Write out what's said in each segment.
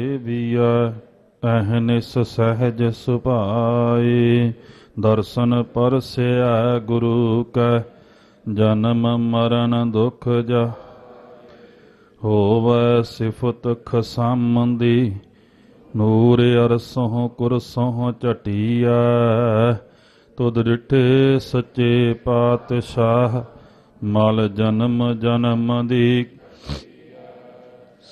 ਦੇਵੀਆ ਅਹਨਿਸ ਸਹਿਜ ਸੁਭਾਏ ਦਰਸ਼ਨ ਪਰਸਿਆ ਗੁਰੂ ਕੈ, ਜਨਮ ਮਰਨ ਦੁਖ ਜਾ ਹੋਵੈ ਸਿਫਤ ਖਸਮੰਦੀ, ਨੂਰ ਅਰਸੋਂ ਕੁਰਸੋਂ ਝਟੀਐ, ਤੁਧ ਡਿਠੇ ਸੱਚੇ ਪਾਤਸ਼ਾਹ, ਮਲ ਜਨਮ ਜਨਮ ਦੀ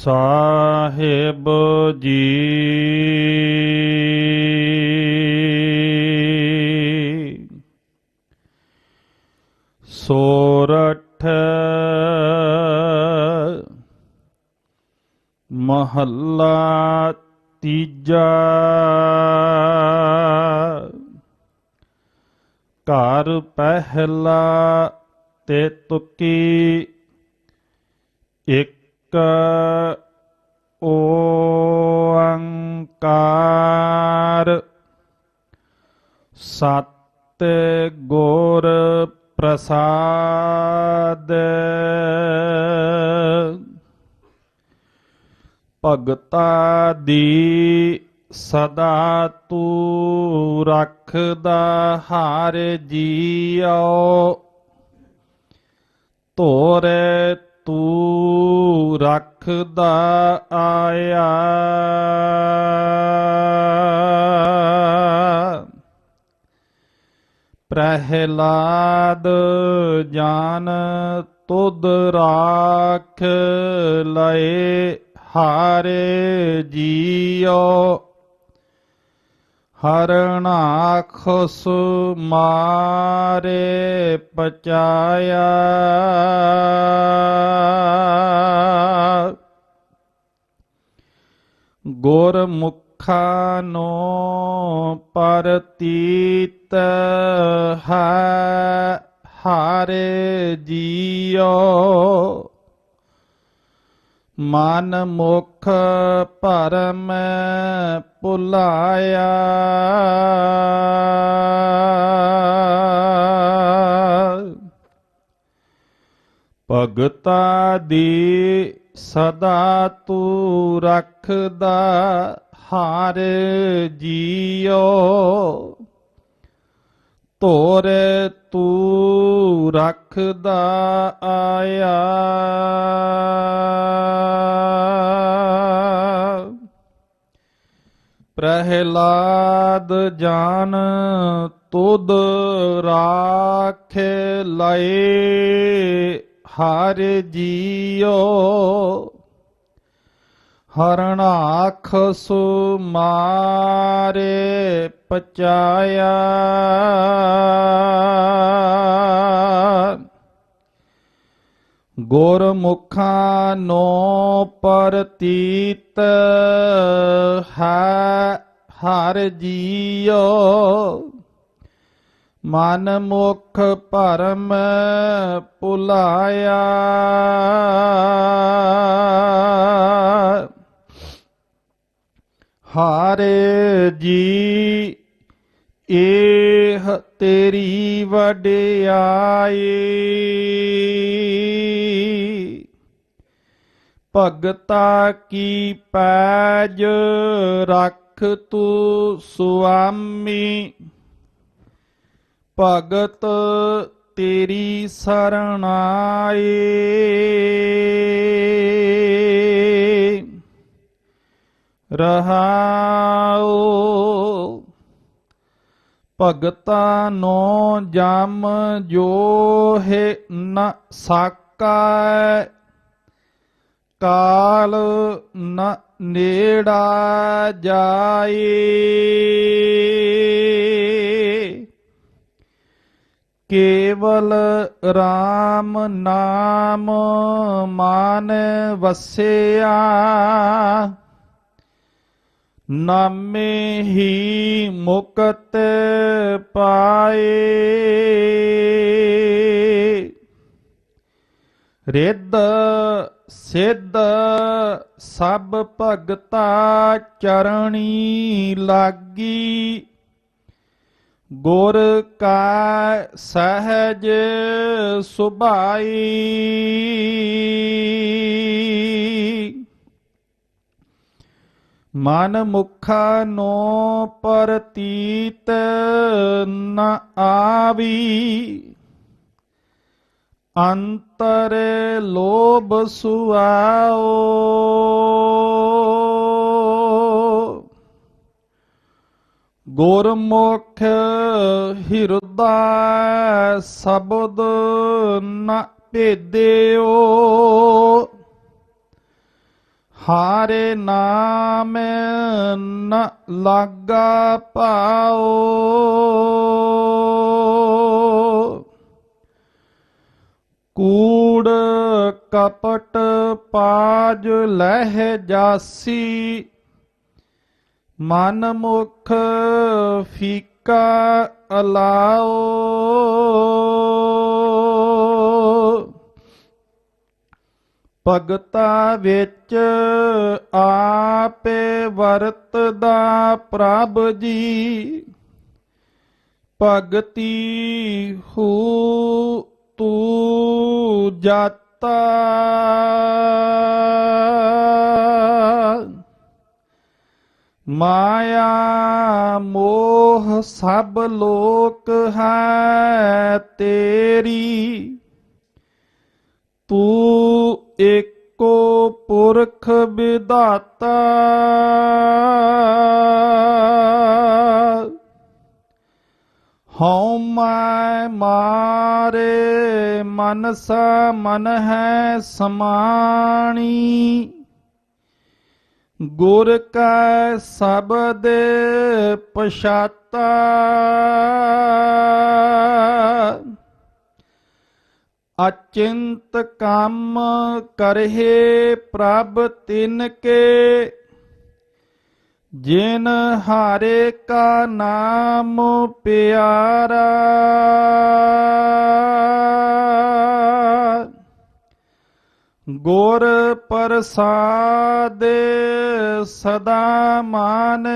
ਸਾਹਿਬ ਜੀ ਸੋਰਠ ਮਹੱਲਾ ਤੀਜਾ ਘਰ ਪਹਿਲਾ ਤੇ ਤੁਕੀ ਇੱਕ ਓੰਕਾਰ ਸਤ ਗੁਰ ਪ੍ਰਸਾਦ ਭਗਤਾ ਦੀ ਸਦਾ ਤੂੰ ਰੱਖਦਾ ਹਾਰ ਜੀਉ ਤੋਰੇ ਤੂੰ ਰੱਖਦਾ ਆਇਆ। ਪ੍ਰਹਿਲਾਦ ਜਾਨ ਤੁਧ ਰਾਖ ਲਏ ਹਾਰੇ ਜੀਓ। ਹਰਣਾਖਸ ਮਾਰੇ ਪਚਾਇਆ। ਗੁਰਮੁਖਾ ਨੋ ਪਰਤੀਤ ਹੈ ਹਾਰੇ ਜੀਓ। ਮਨ ਮੁਖ ਭਰਮ ਭੁਲਾਇਆ। ਭਗਤਾ ਦੀ ਸਦਾ ਤੂੰ ਰੱਖਦਾ ਹਾਰ ਜੀਓ। ਤੋਰ ਤੂੰ ਰੱਖਦਾ ਆਇਆ। ਪ੍ਰਹਿਲਾਦ ਜਾਨ ਤੁਧ ਰਾਖੇ ਲਏ ਹਰ ਜੀਉ। ਹਰਣਾਖਸ ਮਾਰੇ ਪਚਾਇਆ। ਗੁਰਮੁਖਾਂ ਨੋ ਪਰਤੀਤ ਹੈ ਹਰ ਜੀਓ ਮਨ ਮੁਖ ਭਰਮ ਭੁਲਾਇਆ। ਹਾਰੇ ਜੀ ਏ ਤੇਰੀ ਵਡਿਆਈ ਭਗਤਾ ਕੀ ਪੈਜ ਰੱਖ ਤੂੰ ਸੁਆਮੀ। ਭਗਤ ਤੇਰੀ ਸਰਣਾਏ ਰਹਾਓ ਭਗਤਾ ਨੋ ਜਮ ਜੋ ਹੈ ਨ ਸਾਕਾ, ਕਾਲ ਨ ਨੇੜਾ ਜਾਏ। ਕੇਵਲ RAM ਨਾਮ ਮਾਨ ਵਸਿਆ ਨਾਮੇ ਹੀ ਮੁਕਤ ਪਾਏ। ਰਿੱਧ ਸਿੱਧ ਸਭ ਭਗਤਾ ਚਰਣੀ ਲਾਗੀ। ਗੁਰ ਕਾ ਸਹਜ ਸੁਭਾਈ। ਮਨ ਮੁਖਾ ਨੋ ਪ੍ਰਤੀਤ ਨ ਆਵੀ। ਅੰਤਰ ਲੋਭ ਸੁਆਓ। ਗੁਰਮੁਖ ਹਿਰਦਾ ਸ਼ਬਦ ਨ ਭੇਦਿਓ। ਹਾਰੇ ਨਾਮ ਨ ਲਾਗਾ ਪਾਓ। ਕੂੜ ਕਪਟ ਪਾਜ ਲਹਿ ਜਾਸੀ ਮਨ ਮੁਖ ਫੀਕਾ ਅਲਾਓ। ਭਗਤਾ ਵਿੱਚ ਆਪੇ ਵਰਤਦਾ ਪ੍ਰਭ ਜੀ। ਭਗਤੀ ਹੂ ਤੂ ਜਾਤਾ। ਮਾਇਆ ਮੋਹ ਸਭ ਲੋਕ ਹੈ ਤੇਰੀ। ਤੂੰ ਏਕੋ ਪੁਰਖ ਵਿਦਾਤਾ ਹਉ ਮੈਂ ਮਾਰੇ ਮਨਸਾ ਮਨ ਹੈ ਸਮਾਣੀ। ਗੁਰ ਕੈ ਸ਼ਬਦ ਪਛਾਤਾ। ਅਚਿੰਤ ਕੰਮ ਕਰਹਿ ਪ੍ਰਭ ਤਿਨ ਕੇ। ਜਿਨ ਹਾਰੇ ਕਾ ਨਾਮ ਪਿਆਰਾ। ਗੁਰ ਪ੍ਰਸਾਦ ਸਦਾ ਮਾਨ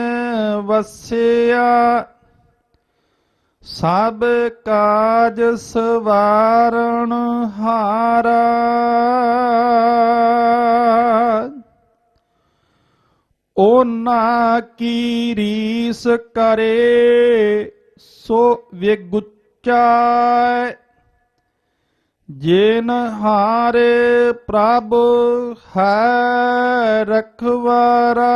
ਵਸਿਆ। ਸਭ ਕਾਜ ਸਵਾਰਣ ਹਾਰਾ। ਉਹਨਾਂ ਕੀ ਰੀਸ ਕਰੇ, ਸੋ ਵਿਗੁਚਾ ਜਿਨ ਹਾਰੇ ਪ੍ਰਭ ਹੈ ਰਖਵਾਰਾ।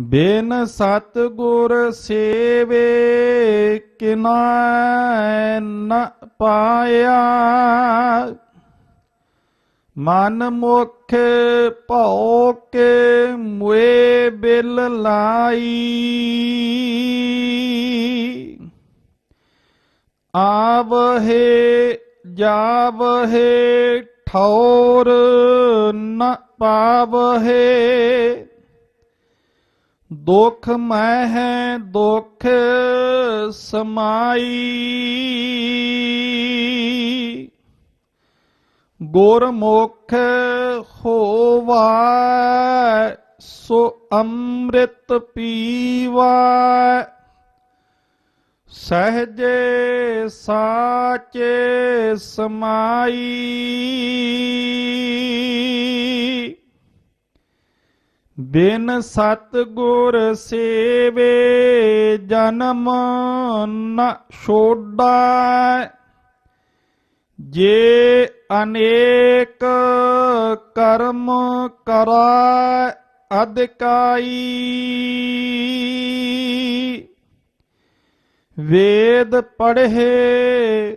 ਬਿਨ ਸਤ ਗੁਰ ਸੇਵੇ ਕਿਨਾ ਨ ਪਾਇਆ। ਮਨ ਮੁਖ ਭਉ ਕੇ ਮੁਏ ਬਿਲ ਲਾਈ। ਆਵਹੇ ਜਾਵਹੇ ਠੌਰ ਨ ਪਾਵਹੇ। ਦੁਖ ਮੈਂ ਹੈ ਦੁਖ ਸਮਾਈ। ਗੁਰਮੁਖ ਹੋਵਾ ਸੋ ਅੰਮ੍ਰਿਤ ਪੀਵਾ ਸਹਜੇ ਸਾਚੇ ਸਮਾਈ। ਬਿਨ ਸਤ ਗੁਰ ਸੇਵੇ ਜਨਮ ਨ ਛੋਡਾ। ਜੇ ਅਨੇਕ ਕਰਮ ਕਰਾ ਅਧਿਕਾਈ ਵੇਦ ਪੜ੍ਹੇ,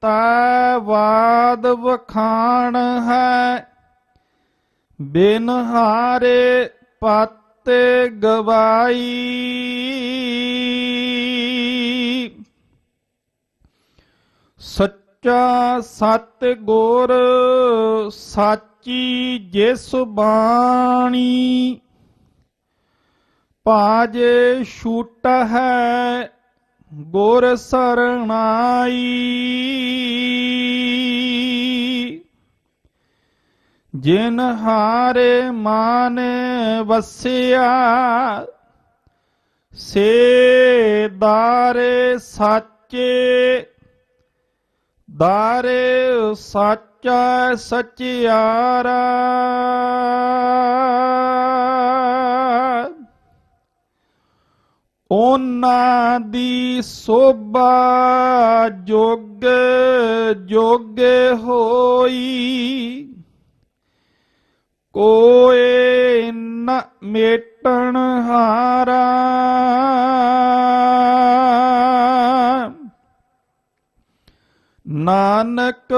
ਤਾ ਵਾਦ ਵਖਾਣ ਹੈ। ਬਿਨ ਹਾਰੇ ਪਤ ਗਵਾਈ। ਸੱਚਾ ਸਤ ਗੁਰ ਸਾਚੀ ਜਿਸ ਬਾਣੀ ਪਾਜੇ ਛੂਟ ਹੈ ਗੁਰ ਸਰਣਾਈ। ਜਿਨ ਹਾਰੇ ਮਾਨ ਵਸਿਆ, ਸੇ ਦਾਰੇ ਸਾਚੇ, ਦਾਰੇ ਸਾਚਾ ਸਚਿਆਰਾ। ਉਹਨਾਂ ਦੀ ਸੋਭਾ ਜੋਗ ਜੋਗ ਹੋਈ ਕੋਏ ਨ ਮੇਟਣ ਹਾਰਾ। ਨਾਨਕ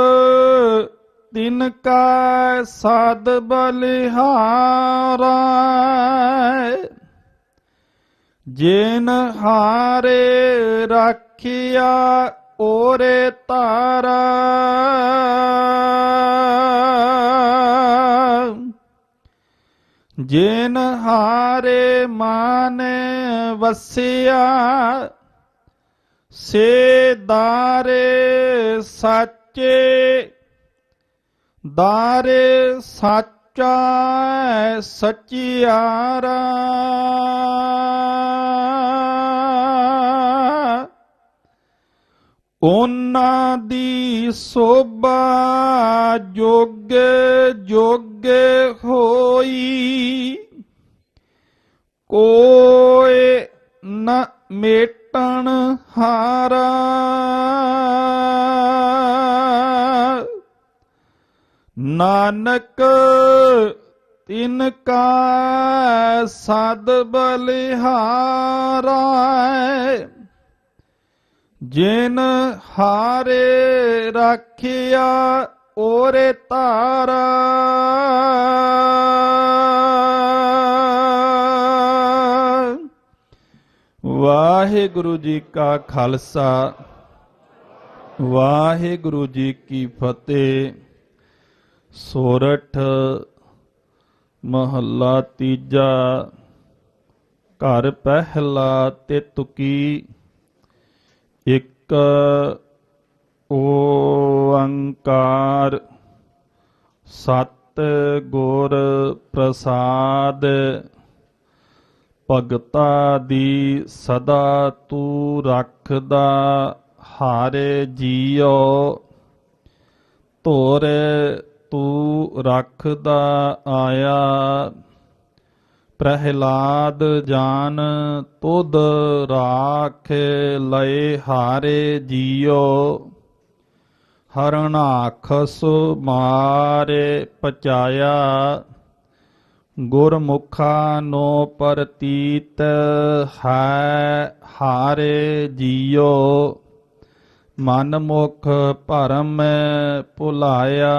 ਤਿਨ ਕਾ ਸਦ ਬਲਿਹਾਰਾ। ਜਿਨ ਹਾਰੇ ਰੱਖਿਆ ਓਰੇ ਤਾਰਾ। ਜਿਨ ਹਾਰੇ ਮਾਨ ਵਸਿਆ ਸੇ ਦਾਰੇ ਸਾਚੇ ਦਾਰੇ ਸਾਚਾ ਸਚਿਆਰਾ। ਉਹਨਾਂ ਦੀ ਸੋਭਾ ਜੋਗ ਜੋਗ ਹੋਈ। ਕੋਏ ਨ ਮੇਟਣ ਹਾਰਾ। ਨਾਨਕ ਤਿਨ ਕਾ ਸਦ ਬਲਿਹਾਰਾ। ਜਿਨ ਹਾਰੇ ਰੱਖਿਆ ਓਰੇ ਤਾਰਾ। ਵਾਹਿਗੁਰੂ ਜੀ ਕਾ ਖਾਲਸਾ, ਵਾਹਿਗੁਰੂ ਜੀ ਕੀ ਫਤਿਹ। ਸੋਰਠ ਮਹੱਲਾ ਤੀਜਾ, ਘਰ ਪਹਿਲਾ ਤੇ ਤੁਕੀ। ਇੱਕ ਓੰਕਾਰ, ਸਤ ਗੁਰ ਪ੍ਰਸਾਦ, ਭਗਤਾ ਦੀ ਸਦਾ ਤੂੰ ਰੱਖਦਾ ਹਾਰੇ ਜੀਓ, ਧੋਰ ਤੂੰ ਰੱਖਦਾ ਆਇਆ। ਪ੍ਰਹਿਲਾਦ ਜਾਨ ਤੁਧ ਰਾਖ ਲਏ ਹਾਰੇ ਜੀਓ ਹਰਣਾਖਸ ਮਾਰੇ ਪਚਾਇਆ, ਗੁਰਮੁਖਾ ਨੋ ਪ੍ਰਤੀਤ ਹੈ ਹਾਰੇ ਜੀਓ ਮਨ ਮੁਖ ਭਰਮ ਭੁਲਾਇਆ।